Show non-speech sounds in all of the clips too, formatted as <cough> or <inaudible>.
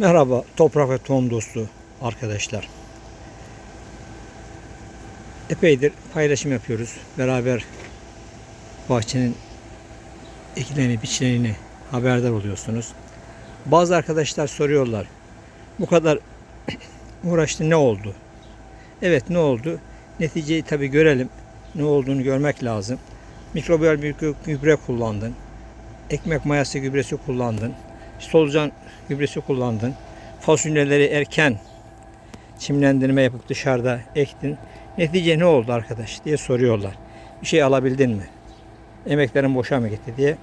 Merhaba toprak ve tohum dostu arkadaşlar. Epeydir paylaşım yapıyoruz. Beraber bahçenin ekileni, biçileni haberdar oluyorsunuz. Bazı arkadaşlar soruyorlar. Bu kadar <clears throat> uğraştı ne oldu? Evet ne oldu? Neticeyi tabi görelim. Ne olduğunu görmek lazım. Mikrobiyal bir gü- gübre kullandın. Ekmek mayası gübresi kullandın. Solucan gübresi kullandın. Fasulyeleri erken çimlendirme yapıp dışarıda ektin. Netice ne oldu arkadaş diye soruyorlar. Bir şey alabildin mi? Emeklerin boşa mı gitti diye.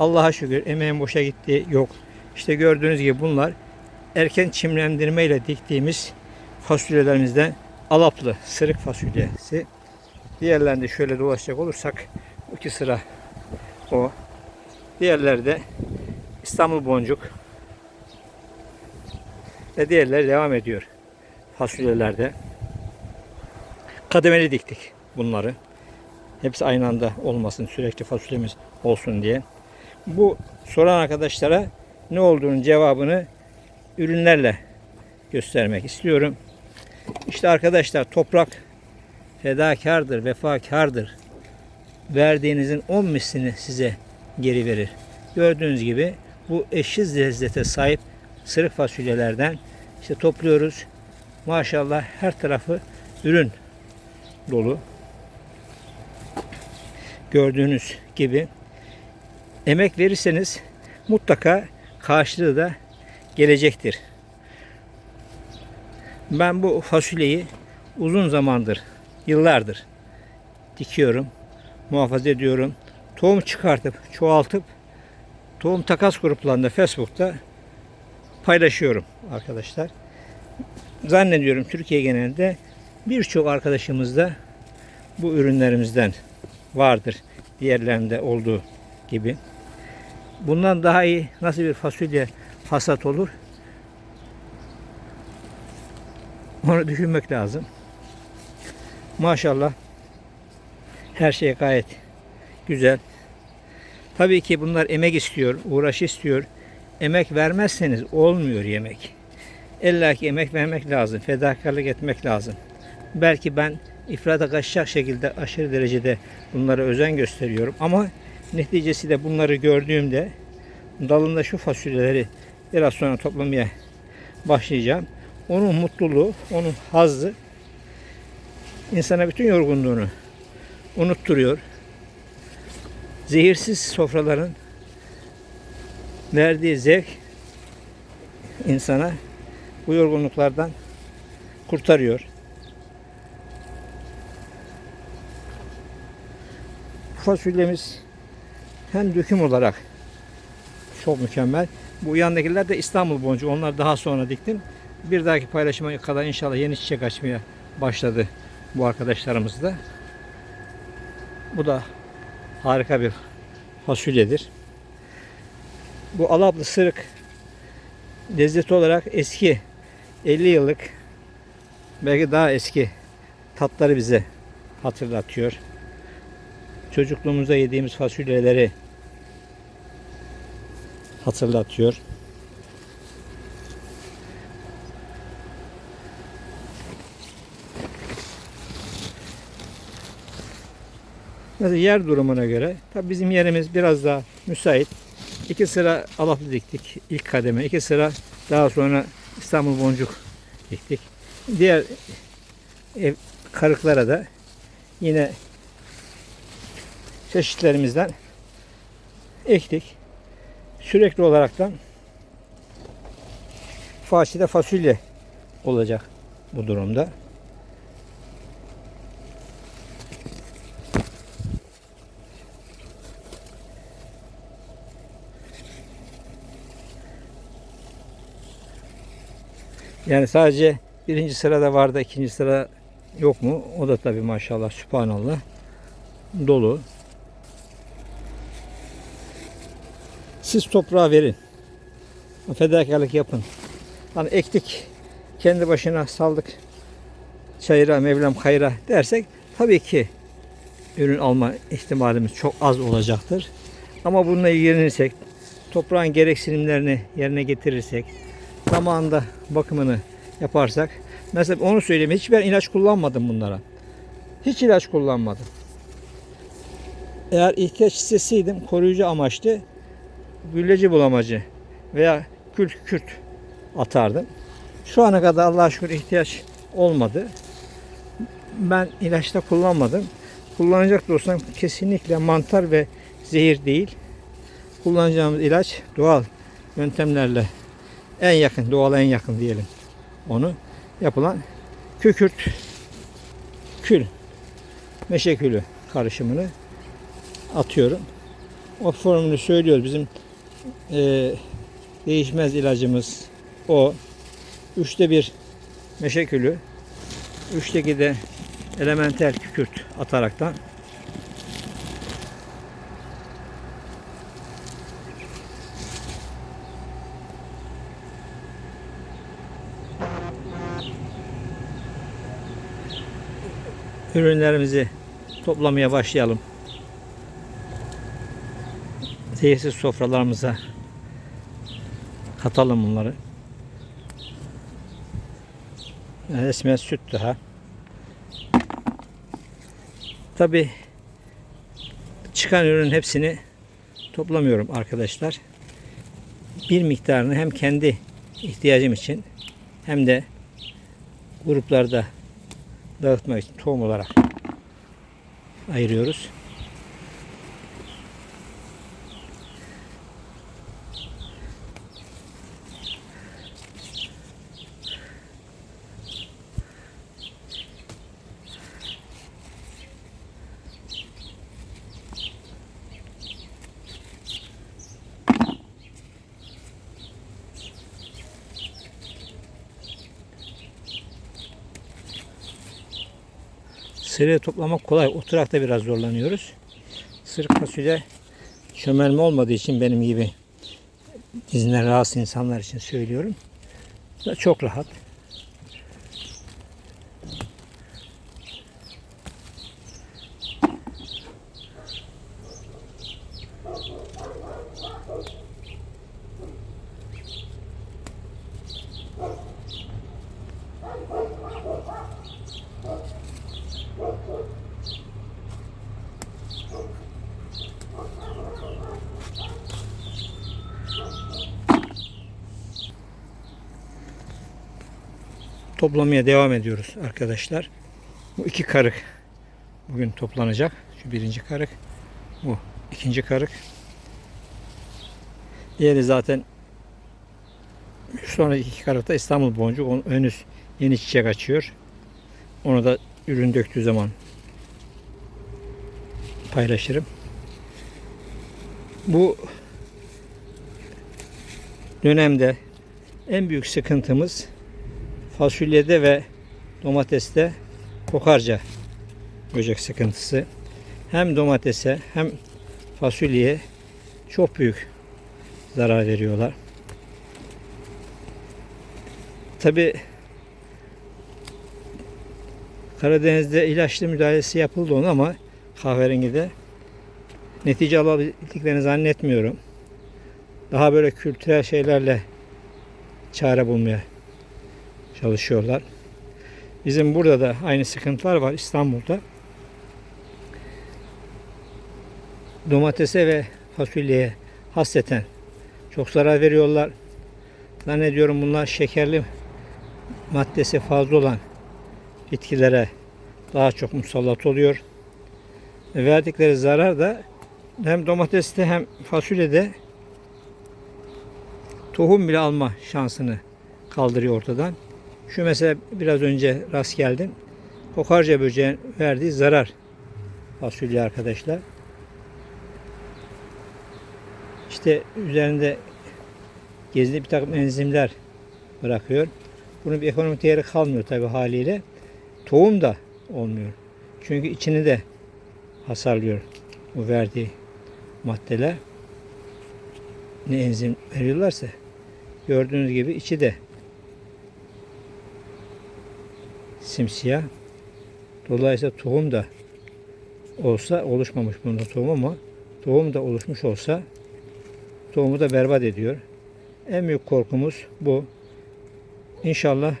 Allah'a şükür emeğin boşa gitti yok. İşte gördüğünüz gibi bunlar erken çimlendirme ile diktiğimiz fasulyelerimizden alaplı sırık fasulyesi. Diğerlerinde şöyle dolaşacak olursak iki sıra o. Diğerleri de İstanbul boncuk ve diğerleri devam ediyor fasulyelerde. Kademeli diktik bunları. Hepsi aynı anda olmasın, sürekli fasulyemiz olsun diye. Bu soran arkadaşlara ne olduğunun cevabını ürünlerle göstermek istiyorum. İşte arkadaşlar toprak fedakardır, vefakardır. Verdiğinizin on mislini size geri verir. Gördüğünüz gibi bu eşsiz lezzete sahip sırık fasulyelerden işte topluyoruz. Maşallah her tarafı ürün dolu. Gördüğünüz gibi emek verirseniz mutlaka karşılığı da gelecektir. Ben bu fasulyeyi uzun zamandır, yıllardır dikiyorum, muhafaza ediyorum. Tohum çıkartıp, çoğaltıp tohum takas gruplarında Facebook'ta paylaşıyorum arkadaşlar. Zannediyorum Türkiye genelinde birçok arkadaşımız da bu ürünlerimizden vardır. Diğerlerinde olduğu gibi. Bundan daha iyi nasıl bir fasulye hasat olur? Onu düşünmek lazım. Maşallah her şey gayet güzel. Tabii ki bunlar emek istiyor, uğraş istiyor. Emek vermezseniz olmuyor yemek. İlla ki emek vermek lazım, fedakarlık etmek lazım. Belki ben ifrata kaçacak şekilde aşırı derecede bunlara özen gösteriyorum ama neticesi de bunları gördüğümde dalında şu fasulyeleri biraz sonra toplamaya başlayacağım. Onun mutluluğu, onun hazzı insana bütün yorgunluğunu unutturuyor. Zehirsiz sofraların verdiği zevk insana bu yorgunluklardan kurtarıyor. Fasulyemiz hem döküm olarak çok mükemmel. Bu yandakiler de İstanbul boncuğu. Onlar daha sonra diktim. Bir dahaki paylaşıma kadar inşallah yeni çiçek açmaya başladı bu arkadaşlarımız da. Bu da harika bir fasulyedir. Bu alaplı sırık lezzeti olarak eski 50 yıllık belki daha eski tatları bize hatırlatıyor. Çocukluğumuzda yediğimiz fasulyeleri hatırlatıyor. Mesela yer durumuna göre tabi bizim yerimiz biraz daha müsait. İki sıra alaplı diktik ilk kademe. iki sıra daha sonra İstanbul boncuk diktik. Diğer ev karıklara da yine çeşitlerimizden ektik. Sürekli olaraktan façede fasulye olacak bu durumda. Yani sadece birinci sırada var da ikinci sıra yok mu? O da tabii maşallah sübhanallah dolu. Siz toprağa verin. Fedakarlık yapın. Hani ektik kendi başına saldık çayıra Mevlam hayra dersek tabii ki ürün alma ihtimalimiz çok az olacaktır. Ama bununla ilgilenirsek, toprağın gereksinimlerini yerine getirirsek, zamanında bakımını yaparsak. Mesela onu söyleyeyim. Hiç ben ilaç kullanmadım bunlara. Hiç ilaç kullanmadım. Eğer ihtiyaç hissetseydim koruyucu amaçlı gülleci bulamacı veya kült kürt atardım. Şu ana kadar Allah'a şükür ihtiyaç olmadı. Ben ilaçta kullanmadım. Kullanacak da olsam kesinlikle mantar ve zehir değil. Kullanacağımız ilaç doğal yöntemlerle en yakın, doğal en yakın diyelim onu yapılan kükürt kül meşe külü karışımını atıyorum. O formülü söylüyoruz. Bizim e, değişmez ilacımız o. Üçte bir meşe külü. Üçteki de elementer kükürt ataraktan ürünlerimizi toplamaya başlayalım. Zehirsiz sofralarımıza katalım bunları. Resmen süt daha. Tabi çıkan ürünün hepsini toplamıyorum arkadaşlar. Bir miktarını hem kendi ihtiyacım için hem de gruplarda dağıtmak için tohum olarak ayırıyoruz. Sırığı toplamak kolay. Oturakta biraz zorlanıyoruz. Sırık fasulye çömelme olmadığı için benim gibi dizine rahatsız insanlar için söylüyorum. Çok rahat. Toplamaya devam ediyoruz arkadaşlar. Bu iki karık bugün toplanacak. Şu birinci karık. Bu ikinci karık. Diğeri zaten sonraki iki karıkta İstanbul boncuk. Onun henüz yeni çiçek açıyor. Onu da ürün döktüğü zaman paylaşırım. Bu dönemde en büyük sıkıntımız fasulyede ve domateste kokarca böcek sıkıntısı. Hem domatese hem fasulyeye çok büyük zarar veriyorlar. Tabi Karadeniz'de ilaçlı müdahalesi yapıldı ona ama kahverengide netice alabildiklerini zannetmiyorum. Daha böyle kültürel şeylerle çare bulmaya çalışıyorlar. Bizim burada da aynı sıkıntılar var İstanbul'da. Domatese ve fasulyeye hasreten çok zarar veriyorlar. Zannediyorum bunlar şekerli maddesi fazla olan bitkilere daha çok musallat oluyor. Ve verdikleri zarar da hem domateste hem fasulyede tohum bile alma şansını kaldırıyor ortadan. Şu mesela biraz önce rast geldim. Kokarca böceğin verdiği zarar fasulye arkadaşlar. İşte üzerinde gezili bir takım enzimler bırakıyor. Bunun bir ekonomik değeri kalmıyor tabi haliyle. Tohum da olmuyor. Çünkü içini de hasarlıyor bu verdiği maddeler. Ne enzim veriyorlarsa gördüğünüz gibi içi de simsiyah. Dolayısıyla tohum da olsa oluşmamış bunda tohum ama tohum da oluşmuş olsa tohumu da berbat ediyor. En büyük korkumuz bu. İnşallah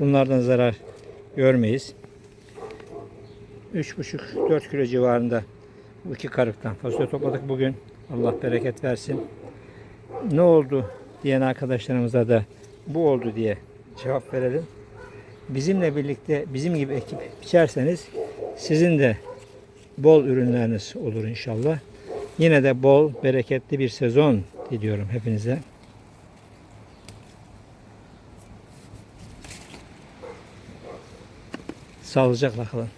bunlardan zarar görmeyiz. 3,5-4 kilo civarında bu iki karıktan fasulye topladık bugün. Allah bereket versin. Ne oldu diyen arkadaşlarımıza da bu oldu diye cevap verelim. Bizimle birlikte bizim gibi ekip biçerseniz sizin de bol ürünleriniz olur inşallah. Yine de bol, bereketli bir sezon diliyorum hepinize. Sağlıcakla kalın.